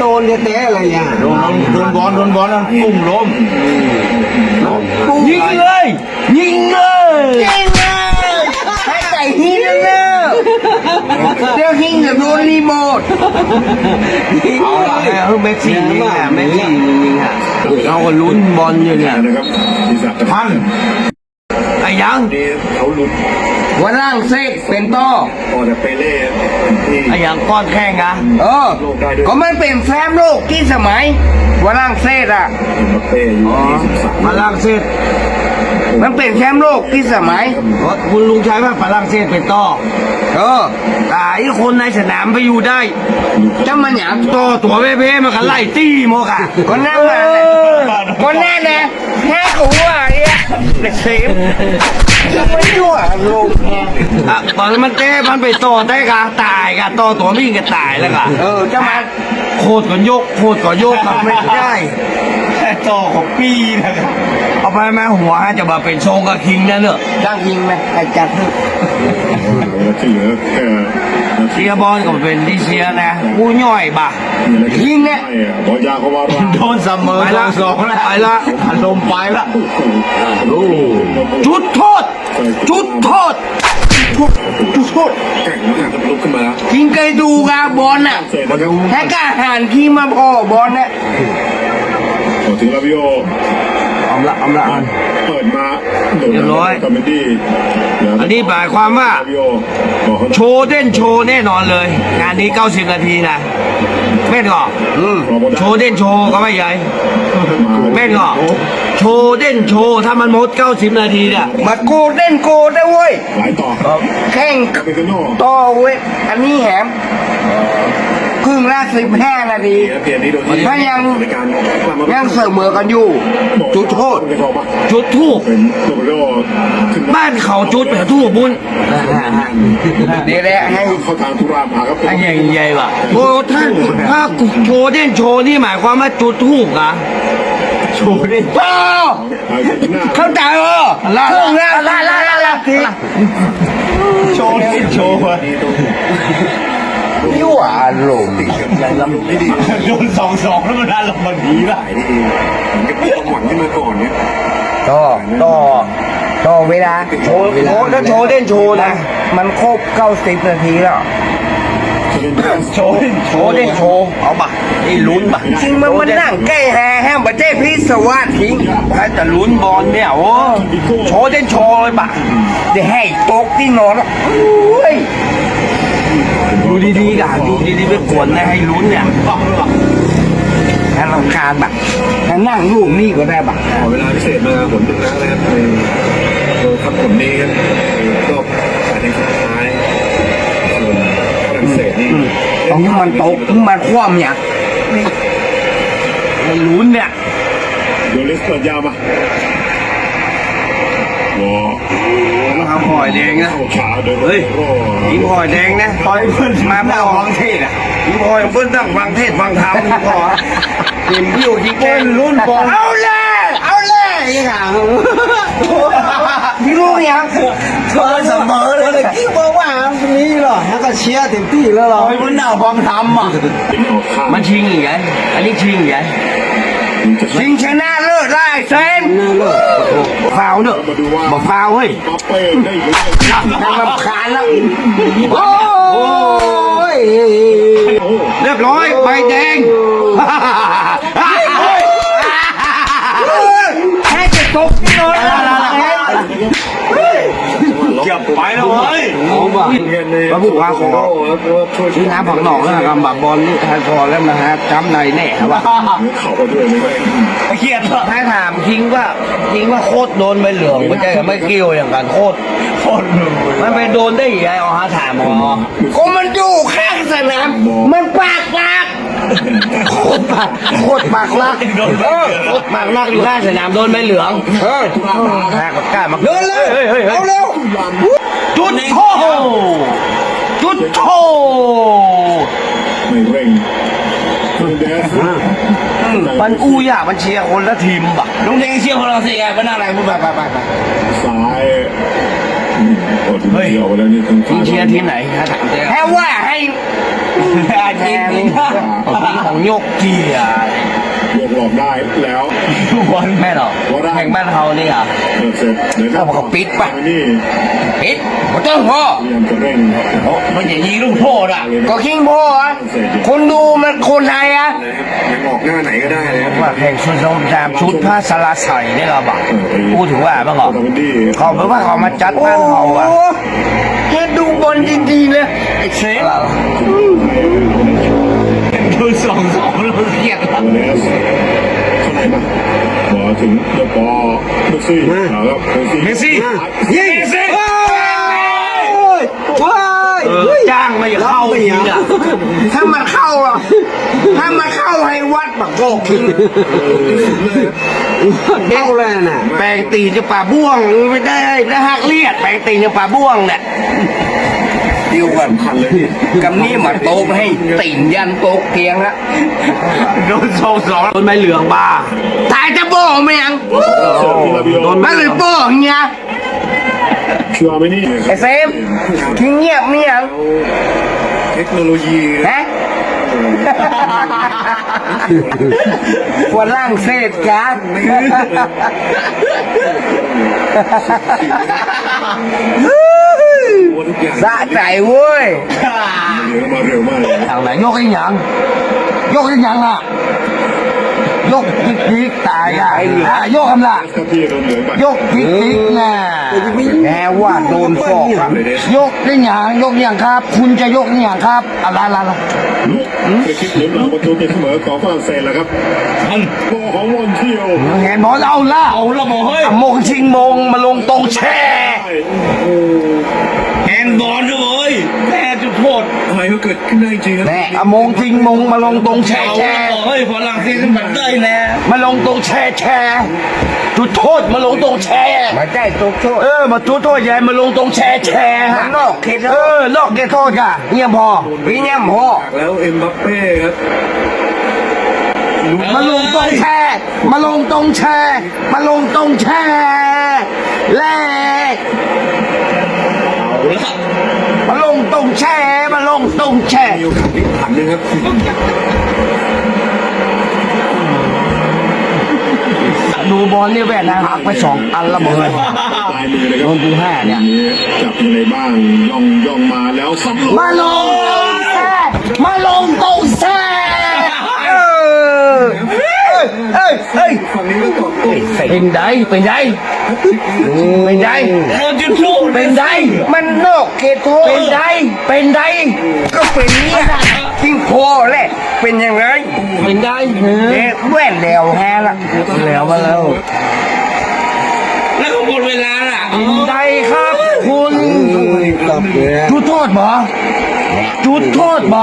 โดนเตะๆอะไรเนี่ยโดนโดนบอลโดนบอลนั่นปุ้งล้มยิงเลยยิงเลยยิงเลยให้ไก่หินเร็วเดี๋ยวหินจะโดนรีโมทเอาละเออเมสซี่ยิงอะเมสซี่ยิงอะเราก็ลุ้นบอลอยู่เนี่ยนะครับทีศักดิ์พันไอ้ ยังนี่เขาลุ้นวันล่างเซกเป็นต่อพอแต่เปเล่ที่ไอ้ยังก้อนแข้งอะเออ ก็มันเป็นแฟมโลกที่สมัยวันล่างเซกอะมาเป้อยู่ที่สิบสามฝรั่งเศสมันเป็นแชมป์โลกที่สมัยคุณลุงใช้ว่าฝรั่งเศสเป็นต่อเออตายคนในสนามไปอยู่ได้จะมันหยังต่อตัวเพ่ๆมันก็ไล่ตี้หมกอะก็นั่นแหละก็นั่นนะแค่กูอะเนี่ยเด็ก เสียมจะไม่ยั่วโลกไงอะตอนนั้นมันเต้มันไปต่อได้กะตายกะต่อตัวมิ่งก็ตายแล้วกะเออจะมาโคตรก็ยกโคตรก็ยกกับไม่ได้แค่ ต่อของปีนะครับเอาไปแม่หัวจะมาเป็นโชงกับคิงนั่นเนอะจ้างยิงไหมไอ้จัดเถอะที่เหลือแค่เชียร์บอลก็เป็นที่เชียร์นะกูย่อยบ่ะยิงเนี่ยบอลยาเขาว่าโดนเสมอไปละไปละอารมณ์ไปละจุดโทษ จุดโทษจุดโทษแข่งมากครับลุกขึ้นมาแล้วยิงเคยดูกาบอลน่ะเสร็จแล้วครับแค่กอาหารขี้มาพอบอลน่ะพอ ถึงลาวิโอเอาละเอาละอัน เปิดมาเรียบร้อย คอมเมดี้อันนี้หมายความว่า ลาวิโอบอกเขาโชว์เด่นโชว์แน่นอนเลย งานนี้ 90 นาทีนะแม่นก่ออืมโชว์เด่นโชว์ก็ไม่ใหญ่แม่นก่อโชว์เด่นโชว์ถ้ามันหมด 90 นาทีเนี่ย มาโกเด้นโกได้เว้ยห ลายต่อแข่งคาเปโน่ต่อเว้ยอันนี้แหมครึ่งละสิบห้านาทีเปลี่ยนนี้โดยที่ถ้ายังในการยังเสมอกันอยู่ จุดโทษไม่พอปะจุดทูบเป็นโรเบโรขึ้นบ้านเขาจุดแบบทูบบุญเดี๋ยวแหละให้เข้าทางทุรามาครับไอ้ใหญ่ใหญ่ว่ะโอ้ท่านถ้าโชว์เด่นโชว์นี่หมายความว่าจุดทูบเหรอโชว์เด่นต่ออาร์เจนตินาเข้าใจเออครึ่งละละละละละทีโชว์เด่โชว์ยั่วอารมณ์ไม่ดีโดนสองสองแล้วมันอารมณ์มันดีละขายได้ดีเหมือนกับมีความหวังขึ้นมาก่อนเนี่ยต่อต่อต่อเวลาโชว์โชว์ถ้าโชว์เด่นโชว์นะ มันครบเก้าสิบนาทีแล้ว โชว์เด่นโชว์เด่นโชว์เอาบ่ะนี่ลุ้นบ่ะจริงมันมันนั่งใกล้แฮแฮมประเทศพิศวาสทิ้งถ้าจะลุ้นบอลเนี่ยโอ้โชว์เด่นโชว์เลยบ่ะเดี๋ยวให้ตกที่นอนแล้วโอ้ยดูดีๆกันดูดีๆไปกวนนะให้ลุ้นเนี่ยถ้าลำคาญแบบถ้านั่งลูกนี่ก็ได้แบบขอเวลาพิเศษมาผลหนึ่งแล้วนะครับในโดยครับผลนี้ครับรอบการแข่งขันสุดท้ายส่วน ฝรั่งเศสนี่ตรงนี้มันตกมันคว่ำเนี่ยให้ลุ้นเนี่ยโยลิสเปิดยาวมาโอ้มาทำหอยแดงนะเข้าขาโดยเฮ้ยโอ้ยิงหอยแดงนะหอยเพิ่นมาเปล่าฟังเทศอะยิงหอยเพิ่นตั้งฟังเทศฟังธรรมยิงหอยเต็มพิ้วที่แกงลุ้นบอลเอาเลยเอาเลยยังไง พี่ลูกยังเพิ่นเสมอเลยคิดว่าว่านี้เหรอแล้วก็เชียร์เต็มที่แล้วเหรอเพิ่นน่าฟังธรรมอะติดออกข้างมันชิงอย่างไงอันนี้ชิงอย่างไงจะชิงชนะเลิศได้เซนฟาวเนอะมาดูว่าบ่ฟาวเฮ้ยป๊อปเป้ได้หรือไม่นั่งรำคาญแล้วโอ้ยโอ้เรียบร้อยใบแดง ไปแล้วเฮ้ยโอ้บ่มาบุกมาขอช่วยที่น้ำผักหนองแล้วกำบับบอลนี่ทานพอแล้วนะฮะจำในแน่ว่ะเข่าไปด้วยไม่เครียดถ้าถามคิงว่าคิงว่าโคตรโดนใบเหลืองไม่ใช่ไม่เกี่ยวอย่างกันโคตรโคตรมันไปโดนได้ยังไงเอาหาถามหมอก็มันอยู่ข้างสนามมันปากหลักโคตรปากโคตรปากหลักเออโคตรมากนักอยู่ข้างสนามโดนใบเหลืองเออฮะก็กล้ามาเดินเลยเฮ้ยเฮ้ย เอาเร็วจุดโทจุดโทไม่เร่งเดสมันอู้ยากมันเชียร์คนละทีมบ่ะลุงเดงเชียร์ฝรั่งเศสไงเป็นอะไรมึงไปไปไปไปซ้ายโอ้ทีเดียวแล้วนี่ทั้งทีมเชียร์ทีมไหนฮะถามเจ๊แค่ว่าให้อาจริงของโยกเกียร์ ยกหลอกได้แล้ววันแม่หรอแข่งบ้านเขานี่อะเปิดเสร็จเดี๋ยวก็นี่ปิดมาต้องพ่อพยายามจะเร่งครับมันอย่ายิงลูกโทษอะก็คิงพ่ออะคนดูมันคนไทยอะยังออกหน้าไหนก็ได้เลยครับว่าแข่งชุดสงครามชุดผ้าสลาใส่เนี่ยเราบอกพูดถึงว่าบ้างเหรอตาวันดี้เขาบอกว่าเขามาจัดบ้านเขาอะแค่ดูบอลดีๆเลยไอ้เซฟดู สองสองเราเรียกโอเลสเข้าไหนมามาถึงเดอะปอเมสซี่ครับเมสซี่ยิงสิจ้างมาอย่าเข้าอีกอะถ้ามันเข้าอะถ้ามันเข้าให้วัดบักโกคิงเข้าเลยน่ะแปลงตีนจะป่าบ้วงไม่ได้นะฮักเลียดแปลงตีนจะป่าบ้วงเนี่ย เดียวกันพันเลยพี่กำนี้มาโตกให้ตีนยันโตกเตียงละโดนสองสองโดนใบเหลืองบ้าตายจะโบ้ไหมยังเสิร์ฟพิลาบิโอมันเลยโบ้เงี้ยชัวร์ไหมนี่ไอ้เซฟคิงเงียบเมียงเทคโนโลยีฮะฝรั่งเศสกันว่าทุกอย่าง สะใจเว้ยเดี๋ยวมาเร็วมากเลยทางไหนยกอีหยังยกอีหยังอะยกพิกพิกตายอะอะยกคำละครับพี่โดนเหลืองไปยกพิกพิกน่ะแม้ว่าโดนฟอกครับยกได้หยังยกได้หยังครับ คุณจะยกได้หยังครับอะไรอะไรอะไรลุกเกิดคิดเหลืองหลังประตูตีเสมอของฝรั่งเศสแล้วครับทันโกของวอนเทียวเห็นบอลเอาละเอาละบอกเฮ้ยมงชิงมงมาลงตรงแช่ โอ้แฮนบอลด้วยแม่จุดโทษอะไรก็เกิดขึ้นได้จริงครับแม่อมงชิงมงมาลงตรงแช่แช่เฮ้ยฝรั่งเศสมันได้แน่มาลงตรงแช่แช่จุดโทษมาลงตรงแช่มาได้ตกโทษเออมาจุดโทษยายมาลงตรงแช่แช่มัฮะนนอกเขตเออลอกแกโทษค่ะเงียบพอวิญญาณพ่อแล้วเอ็มบัปเป้ครับมาลงตรงแช่มาลงตรงแช่มาลงตรงแช่แล กเอาละมาลงตรงแช่มาลงตรงแช่มีโอกาสพลิกผันนะครับดูบอลนี่แว่นนะหักไปสองอันละเบิดปลายมือเลยคโดรับนกูห้าเนี่ย จับยังไงบ้างย่องย่องมาแล้วซับลงมาลงตรงแช่มาลงตรงแช่เออเอ้ยเอ้ยเอ้ยฝั่งนี้ก็ตอบโต้เป็นไดเป็นไดเป็นไดเราจะสู้เป็นไดมันนอกเขตโทษเป็นไดเป็นไดก็เป็นเนี่ยทิ้งพ่อแหละเป็นยังไงเป็นไดเด็กแว่นแล้วแฮละแล้วมาแล้วแล้วก็หมดเวลาล่ะเป็นไดครับ คุณจุดโทษบ่จุดโทษบ่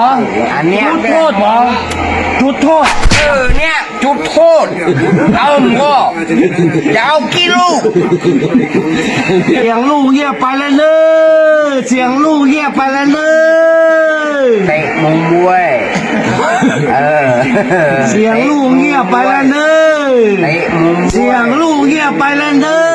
อันเนี้ยจุดโทษบ่จุดโทษ เออเนี่ย จุดโทษเอาหม้อจะเอากี่ลูก เสียงลูกเงียบไปแล้วเนอะเสียงลูกเงียบไปแล้วเนอะเตะมุมด้วยเออเสียงลูกเงียบไปแล้วเนอะเตะมุมเสียงลูกเงียบไปแล้วเนอะ